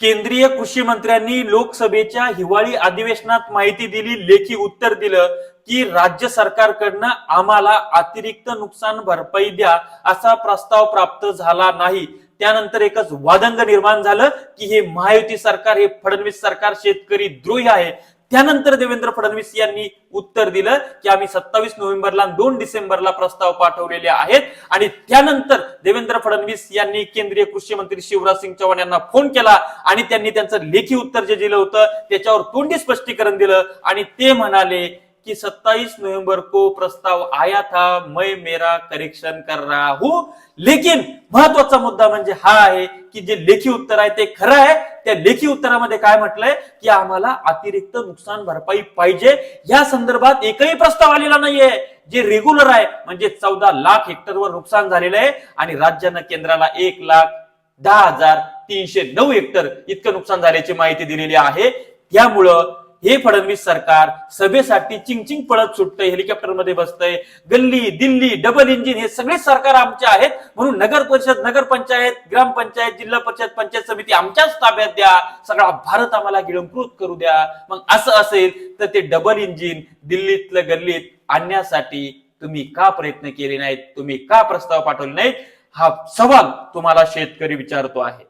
केंद्रीय कृषी मंत्र्यांनी लोकसभेच्या हिवाळी अधिवेशनात माहिती दिली लेखी उत्तर दिलं की राज्य सरकारकडनं आम्हाला अतिरिक्त नुकसान भरपाई द्या असा प्रस्ताव प्राप्त झाला नाही. त्यानंतर एकच वादंग निर्माण झालं की हे महायुती सरकार हे फडणवीस सरकार शेतकरी द्रोही आहे. त्यानंतर देवेंद्र फडणवीस यांनी उत्तर दिलं की आम्ही सत्तावीस नोव्हेंबरला दोन डिसेंबरला प्रस्ताव पाठवलेले आहेत. आणि त्यानंतर देवेंद्र फडणवीस यांनी केंद्रीय कृषी मंत्री शिवराज सिंग चौहान यांना फोन केला आणि त्यांनी त्यांचं लेखी उत्तर जे दिलं होतं त्याच्यावर तोंडी स्पष्टीकरण दिलं आणि ते म्हणाले कि 27 नवंबर को प्रस्ताव आया था मैं मेरा करेक्शन कर रहा हूं. लेकिन महत्त्वाचा मुद्दा म्हणजे हा आहे की जे लेखी उत्तर आहे ते खरं आहे. त्या लेखी उत्तरामध्ये काय म्हटलंय? की आम्हाला अतिरिक्त नुकसान भरपाई पाहिजे. या संदर्भात एकही प्रस्ताव आलेला नाहीये. जे रेग्युलर आहे म्हणजे चौदा लाख हेक्टरवर नुकसान झालेलं आहे आणि राज्यानं केंद्राला एक लाख दहा हजार तीनशे नऊ हेक्टर इतकं नुकसान झाल्याची माहिती दिलेली आहे. त्यामुळं हे फडणवीस सरकार सभेसाठी चिंगचिंग पळत सुटतंय हेलिकॉप्टरमध्ये बसतंय. गल्ली दिल्ली डबल इंजिन हे सगळे सरकार आमचे आहेत. म्हणून नगर परिषद नगर पंचायत ग्रामपंचायत जिल्हा परिषद पंचायत समिती आमच्याच ताब्यात द्या. सगळा भारत आम्हाला गिळंकृत करू द्या. मग असं असेल तर ते डबल इंजिन दिल्लीतलं गल्लीत आणण्यासाठी तुम्ही का प्रयत्न केले नाहीत? तुम्ही का प्रस्ताव पाठवले नाहीत? हा सवाल तुम्हाला शेतकरी विचारतो आहे.